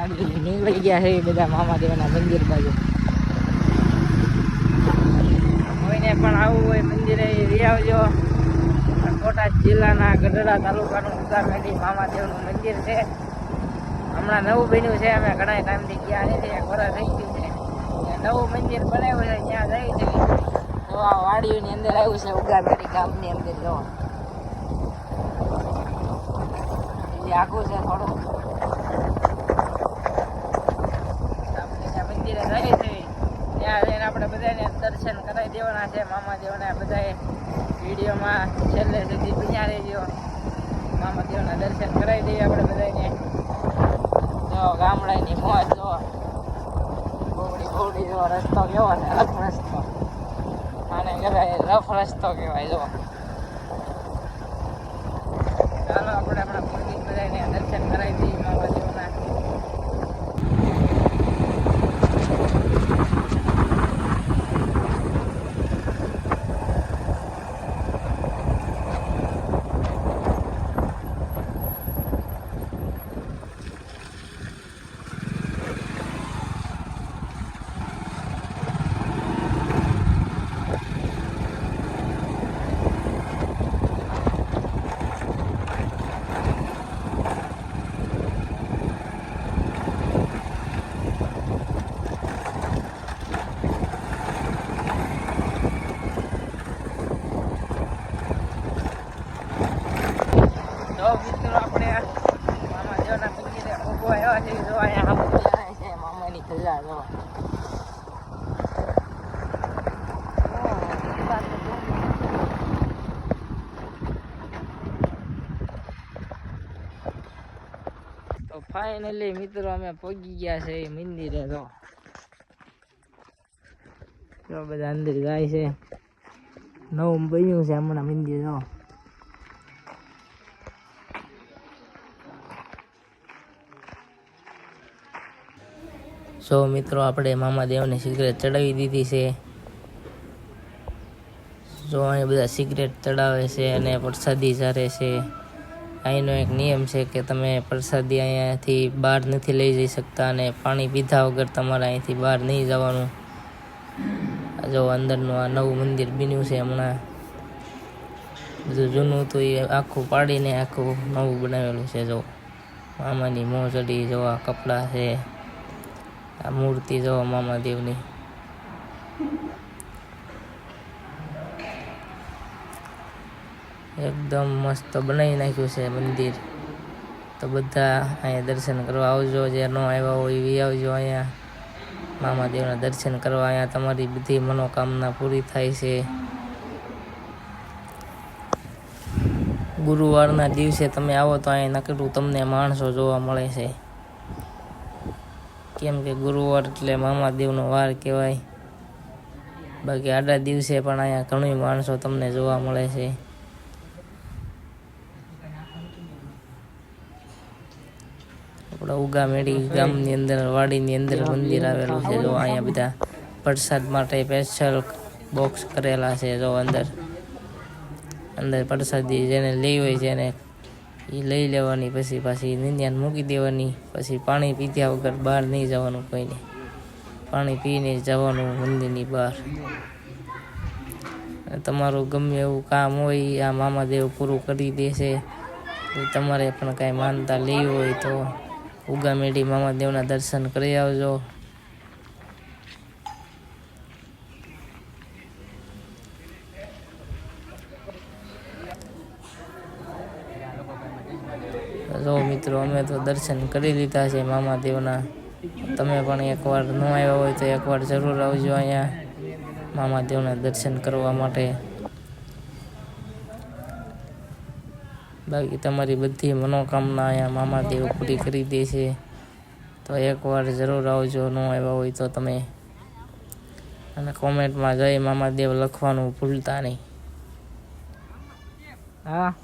આવી નીકળી ગયા છે, બધા મામાદેવના મંદિર બાજુ. કોઈને પણ આવવું હોય મંદિરે એ આવજો. બોટાદ જિલ્લાના ગઢડા તાલુકાનું ઉતામેડી મામાદેવનું મંદિર છે. હમણાં નવું બન્યું છે, અમે ઘણા ટાઈમથી ગયા નથી એક વરસ થઈ ગયું છે. નવું મંદિર બનાવ્યું છે, ત્યાં જઈ છે. તો આ વાડીઓની અંદર આવ્યું છે ઉગામેડી ગામની અંદર, જો. આખું છે થોડું આપણે ત્યાં મંદિરે જાય છે. ત્યાં આપણે બધાને દર્શન કરાવી દેવાના છે મામાદેવના બધાએ વિડીયોમાં છેલ્લે સુધી બન્યા રહેજો. મામાદેવના દર્શન કરાવી દઈએ આપણે બધાને. જો ગામડાની મોજ જો. બોવડી બોવડી જો, રસ્તો કેવો ને રફ રસ્તો. આને કહેવાય રફ રસ્તો કહેવાય, જો. ચાલો, આપણે આપણા મંદિર બધાને દર્શન કરાવી દઈએ મામાદેવના જો મિત્રો આપણે મામાદેવના મંદિરે ઊભો આવ્યા છે જો અહીંયા આમ જાય છે મામાની ધજા જો તો ફાઇનલી મિત્રો, અમે પહોંચી ગયા છે મંદિરે તો. જો બધા અંદર જાય છે. નવું બન્યું છે હમણાં મંદિર તો. સો મિત્રો, આપણે મામાદેવને સિગરેટ ચડાવી દીધી છે. જો અહીં બધા સિગરેટ ચડાવે છે અને પ્રસાદી ચારે છે. અહીંનો એક નિયમ છે કે તમે પ્રસાદી અહીંયાથી બહાર નથી લઈ જઈ શકતા અને પાણી પીધા વગર તમારે અહીંથી બહાર નહીં જવાનું. જો અંદરનું આ નવું મંદિર બન્યું છે હમણાં. બધું જૂનું હતું એ આખું પાડીને આખું નવું બનાવેલું છે જો. મામાની મોજડી જો જોવા કપડાં છે. આ મૂર્તિ જોવા મામાદેવની. એકદમ મસ્ત બનાવી નાખ્યું છે મંદિર. તો બધા અહીંયા દર્શન કરવા આવજો, જે ન આવ્યા હોય એવી આવજો અહીંયા. મામાદેવના દર્શન કરવા અહીંયા તમારી બધી મનોકામના પૂરી થાય છે. ગુરુવારના દિવસે તમે આવો તો અહીંયા નકરું તમને માણસો જોવા મળે છે. કેમ કે ગુરુવાર એટલે મામાદેવનો વાર કહેવાય. બાકી આડા દિવસે પણ અહીંયા ઘણી માણસો તમને જોવા મળે છે. આપણા ઉગામેડી ગામની અંદર, વાડીની અંદર મંદિર આવેલું છે. જો અહીંયા બધા પ્રસાદ માટે સ્પેશિયલ બોક્સ કરેલા છે, જો અંદર. અંદર પ્રસાદી જેને લઈ હોય એને એ લઈ લેવાની, પછી પાછી નિંદ્યાને મૂકી દેવાની, પછી પાણી પીધ્યા વગર બહાર નહીં જવાનું કોઈને. પાણી પીને જવાનું મંદિરની બહાર. તમારું ગમે એવું કામ હોય, આ મામાદેવ પૂરું કરી દેશે. તમારે પણ કાંઈ માનતા લેવી હોય તો ઉગામેડી મામાદેવના દર્શન કરી આવજો. જો મિત્રો, અમે તો દર્શન કરી લીધા છે મામાદેવના તમે પણ એકવાર ન આવ્યા હોય તો એકવાર જરૂર આવજો અહીંયા. મામાદેવના દર્શન કરવા માટે. બાકી તમારી બધી મનોકામના અહીંયા મામાદેવ પૂરી કરી દે છે. તો એકવાર જરૂર આવજો ન આવ્યા હોય તો તમે. અને કોમેન્ટમાં જય મામાદેવ લખવાનું ભૂલતા નહીં. હા.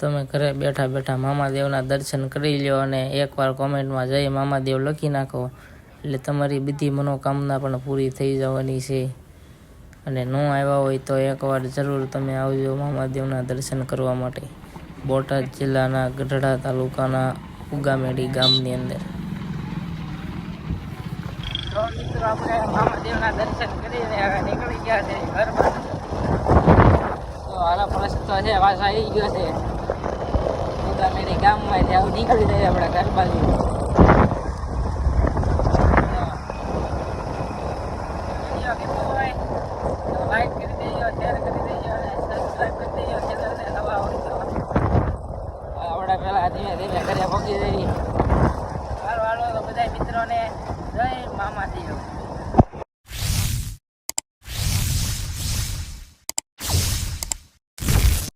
તમે ઘરે બેઠા બેઠા મામાદેવના દર્શન કરી લ્યો અને એકવાર કોમેન્ટમાં જય મામાદેવ લખી નાખો. એટલે તમારી બધી મનોકામના પણ પૂરી થઈ જવાની છે. અને ન આવ્યા હોય તો એકવાર જરૂર તમે આવજો મહાદેવના દર્શન કરવા માટે. બોટાદ જિલ્લાના ગઢડા તાલુકાના ઉગામેડી ગામની અંદર. મિત્રો, આપણે મહાદેવના દર્શન કરીને હવે નીકળી ગયા તો છે, પાછો આવી ગયો છે. ઉગામેડી ગામમાં છે આવું નીકળી જાય આપણે ઘર બાજુ વીડિયો ગમ્યો હોય તો લાઈક કરી દેજો શેર કરી દેજો અને સબસ્ક્રાઈબ કરી દેજો ચેનલને નવા હોય તો આપણે પહેલા ધીમે ધીમે ઘરે હાલો હાલો બધા મિત્રોને જય મામાદેવ